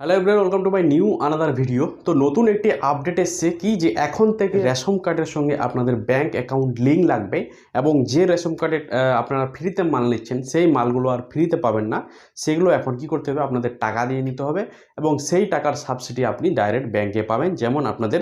Hello everyone welcome to my new another video তো নতুন একটি আপডেট এসছে কি যে এখন থেকে রেশন কার্ডের সঙ্গে আপনাদের ব্যাংক অ্যাকাউন্ট লিঙ্ক লাগবে এবং যে রেশন কার্ডে আপনারা ফ্রিতে মাল নিচ্ছেন সেই মালগুলো আর ফ্রিতে পাবেন না। সেগুলো এখন কি করতে হবে? আপনাদের টাকা দিয়ে নিতে হবে এবং সেই টাকার সাবসিডি আপনি ডাইরেক্ট ব্যাংকে পাবেন। যেমন আপনাদের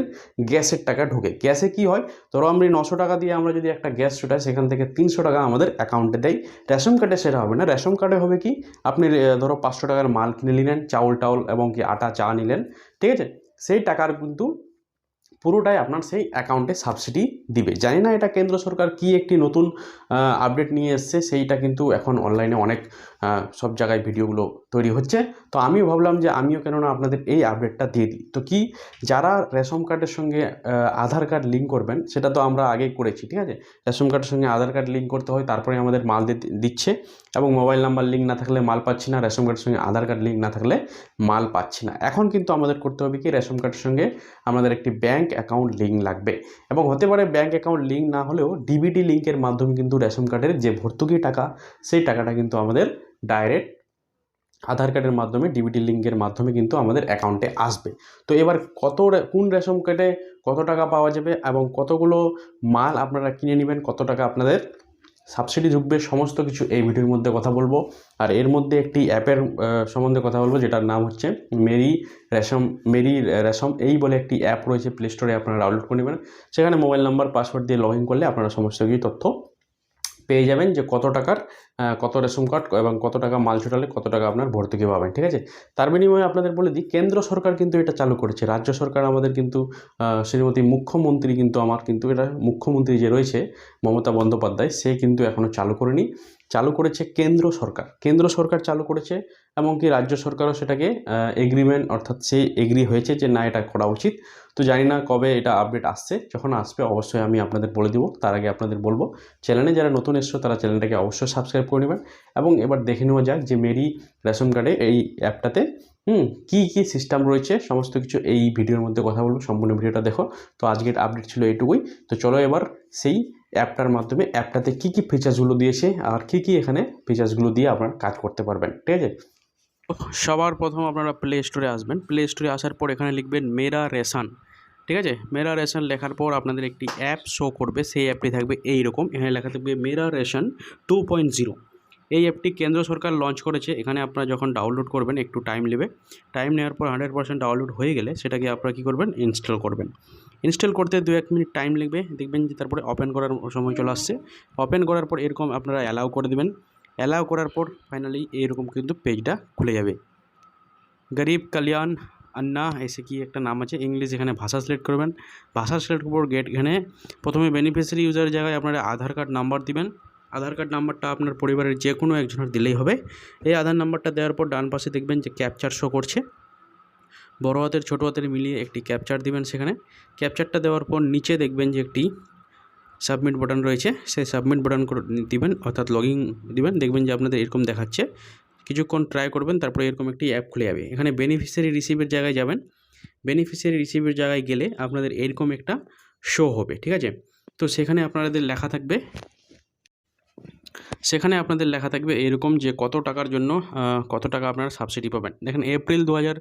গ্যাসের টাকা ঢোকে। গ্যাসে কি হয়? ধরো আমরা নশো টাকা দিয়ে আমরা যদি একটা গ্যাস ছুটাই সেখান থেকে তিনশো টাকা আমাদের অ্যাকাউন্টে দেয় রেশন কার্ডে সেটা হবে না। রেশন কার্ডে হবে কি? আপনি ধরো পাঁচশো টাকার মাল কিনে নিলেন চাউল টাউল এবং কি আটা চা নিলেন, ঠিক আছে? সেই টাকার কিন্তু পুরোটাই আপনার সেই অ্যাকাউন্টে সাবসিডি দিবে। জানি না এটা কেন্দ্র সরকার কি একটি নতুন আপডেট নিয়ে এসছে, সেইটা কিন্তু এখন অনলাইনে অনেক সব জায়গায় ভিডিওগুলো তৈরি হচ্ছে। তো আমিও ভাবলাম যে আমিও কেননা আপনাদের এই আপডেটটা দিয়ে দিই। তো কি, যারা রেশন কার্ডের সঙ্গে আধার কার্ড লিঙ্ক করবেন, সেটা তো আমরা আগেই করেছি, ঠিক আছে? রেশন কার্ডের সঙ্গে আধার কার্ড লিঙ্ক করতে হয়, তারপরে আমাদের মাল দিচ্ছে এবং মোবাইল নাম্বার লিঙ্ক না থাকলে মাল পাচ্ছি না, রেশন কার্ডের সঙ্গে আধার কার্ড লিঙ্ক না থাকলে মাল পাচ্ছি না। এখন কিন্তু আমাদের করতে হবে কি, রেশন কার্ডের সঙ্গে আমাদের একটি ব্যাঙ্ক অ্যাকাউন্ট লিঙ্ক লাগবে এবং হতে পারে ব্যাঙ্ক অ্যাকাউন্ট লিঙ্ক না হলেও ডিবিটি লিঙ্কের মাধ্যমে কিন্তু রেশন কার্ডের যে ভর্তুকি টাকা, সেই টাকাটা কিন্তু আমাদের ডাইরেক্ট আধার কার্ডের মাধ্যমে ডিবিটি লিঙ্কের মাধ্যমে কিন্তু আমাদের অ্যাকাউন্টে আসবে। তো এবার কত কোন রেশন কার্ডে কত টাকা পাওয়া যাবে এবং কতগুলো মাল আপনারা কিনে নেবেন, কত টাকা আপনাদের সাবসিডি ঢুকবে, সমস্ত কিছু এই ভিডিওর মধ্যে কথা বলব। আর এর মধ্যে একটি অ্যাপের সম্বন্ধে কথা বলব, যেটার নাম হচ্ছে মেরি রেশম মেরি রেশম এই বলে একটি অ্যাপ রয়েছে প্লে স্টোরে আপনারা ডাউনলোড করে নেবেন। সেখানে মোবাইল নাম্বার পাসওয়ার্ড দিয়ে লগ করলে আপনারা সমস্ত কিছু তথ্য পেয়ে যাবেন যে কত টাকার কত রেশন কার্ড এবং কত টাকা মাল ছোটালে কত টাকা আপনার ভর্তুকি পাবেন, ঠিক আছে? তার বিনিময়ে আপনাদের বলে দিই, কেন্দ্র সরকার কিন্তু এটা চালু করেছে। রাজ্য সরকার আমাদের কিন্তু শ্রীমতী মুখ্যমন্ত্রী কিন্তু আমার কিন্তু এটা মুখ্যমন্ত্রী যে রয়েছে, মমতা বন্দ্যোপাধ্যায়, সে কিন্তু এখনও চালু করেনি। চালু করেছে কেন্দ্র সরকার। কেন্দ্র সরকার চালু করেছে এমনকি রাজ্য সরকারও সেটাকে এগ্রিমেন্ট অর্থাৎ সে এগ্রি হয়েছে যে না, এটা করা উচিত। তো জানি না কবে এটা আপডেট আসছে, যখন আসবে অবশ্যই আমি আপনাদের বলে দিব। তার আগে আপনাদের বলব, চ্যানেলে যারা নতুন এসছো, তারা চ্যানেলটাকে অবশ্যই সাবস্ক্রাইব করে নেবেন এবং এবার দেখে নেওয়া যাক যে মেরি রেশন কার্ডে এই অ্যাপটাতে, হুম, কী কী সিস্টেম রয়েছে, সমস্ত কিছু এই ভিডিওর মধ্যে কথা বলব, সম্পূর্ণ ভিডিওটা দেখো। তো আজকের আপডেট ছিল এইটুকুই। তো চলো এবার সেই অ্যাপটার মাধ্যমে অ্যাপটাতে কী কী ফিচার্সগুলো দিয়েছে আর কী কী এখানে ফিচার্সগুলো দিয়ে আপনারা কাজ করতে পারবেন, ঠিক আছে? সবার প্রথম আপনারা প্লে স্টোরে আসবেন। প্লে স্টোরে আসার পর এখানে লিখবেন, মেরা রেশন। ঠিক আছে? মেরা রেশন লেখার পর আপনাদের একটি অ্যাপ শো করবে, সেই অ্যাপটি থাকবে এই রকম এখানে লেখা থাকবে Mera ration two point zero এই অ্যাপটি কেন্দ্র সরকার লঞ্চ করেছে। এখানে আপনারা যখন ডাউনলোড করবেন, একটু টাইম নেবে। টাইম নেওয়ার পর হান্ড্রেড পার্সেন্ট ডাউনলোড হয়ে গেলে সেটাকে আপনারা কী করবেন? ইনস্টল করবেন। ইনস্টল করতে দু এক মিনিট টাইম লাগবে। দেখবেন যে তারপরে ওপেন করার সময় চলে আসছে। ওপেন করার পর এরকম আপনারা অ্যালাউ করে দেবেন। অ্যালাউ করার পর ফাইনালি এইরকম কিন্তু পেজটা খুলে যাবে। গরিব, কল্যাণ আন্না এসে কি একটা নাম আছে? ইংলিশ এখানে ভাষা সিলেক্ট করবেন। ভাষা সিলেক্ট পর গেট এখানে প্রথমে বেনিফিশিয়ারি ইউজার জায়গায় আপনারা আধার কার্ড নাম্বার দিবেন। আধার কার্ড নাম্বারটা আপনার পরিবারের যে কোনো একজনের দিলেই হবে। এই আধার নাম্বারটা দেওয়ার পর ডান পাশে দেখবেন যে ক্যাপচার শো করছে। বড় হাতের, ছোটো হাতের মিলিয়ে একটি ক্যাপচার দিবেন সেখানে। ক্যাপচারটা দেওয়ার পর নিচে দেখবেন যে একটি সাবমিট বাটন রয়েছে। সেই সাবমিট বাটন দিবেন, অর্থাৎ লগইন দিবেন। দেখবেন যে আপনাদের এরকম দেখাচ্ছে। কিছুক্ষণ ট্রাই করবেন, তারপরে এরকম একটি অ্যাপ খুলে যাবে। এখানে বেনিফিশিয়ারি রিসিভের জায়গায় যাবেন। বেনিফিশিয়ারি রিসিভের জায়গায় গেলে আপনাদের এরকম একটা শো হবে, ঠিক আছে? তো সেখানে আপনাদের লেখা থাকবে, সেখানে আপনাদের লেখা থাকবে এরকম যে কত টাকার জন্য কত টাকা আপনারা সাবসিডি পাবেন। দেখেন এপ্রিল দু হাজার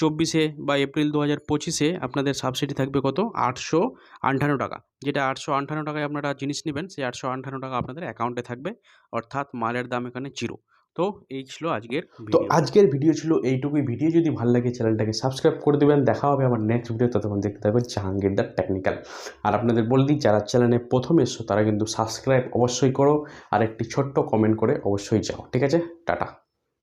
চব্বিশে বা এপ্রিল দু হাজার পঁচিশে আপনাদের সাবসিডি থাকবে কত? আটশো আটান্ন টাকা। যেটা আটশো আটান্ন টাকায় আপনারা জিনিস নেবেন, সেই আটশো আটান্ন টাকা আপনাদের অ্যাকাউন্টে থাকবে। অর্থাৎ মালের দাম এখানে জিরো তো এই ছিল আজকের তো আজকের ভিডিও ছিল এইটুকুই। ভিডিও যদি ভালো লাগে চ্যানেলটাকে সাবস্ক্রাইব করে দেবেন। দেখা হবে আমার নেক্সট ভিডিও ততক্ষণ দেখতে থাকবেন জাহাঙ্গীর দ্য টেকনিক্যাল আর আপনাদের বলে দিই যারা চ্যানেলে প্রথম এসছো তারা কিন্তু সাবস্ক্রাইব অবশ্যই করো। আর একটি ছোট্ট কমেন্ট করে অবশ্যই যাও। ঠিক আছে? টাটা।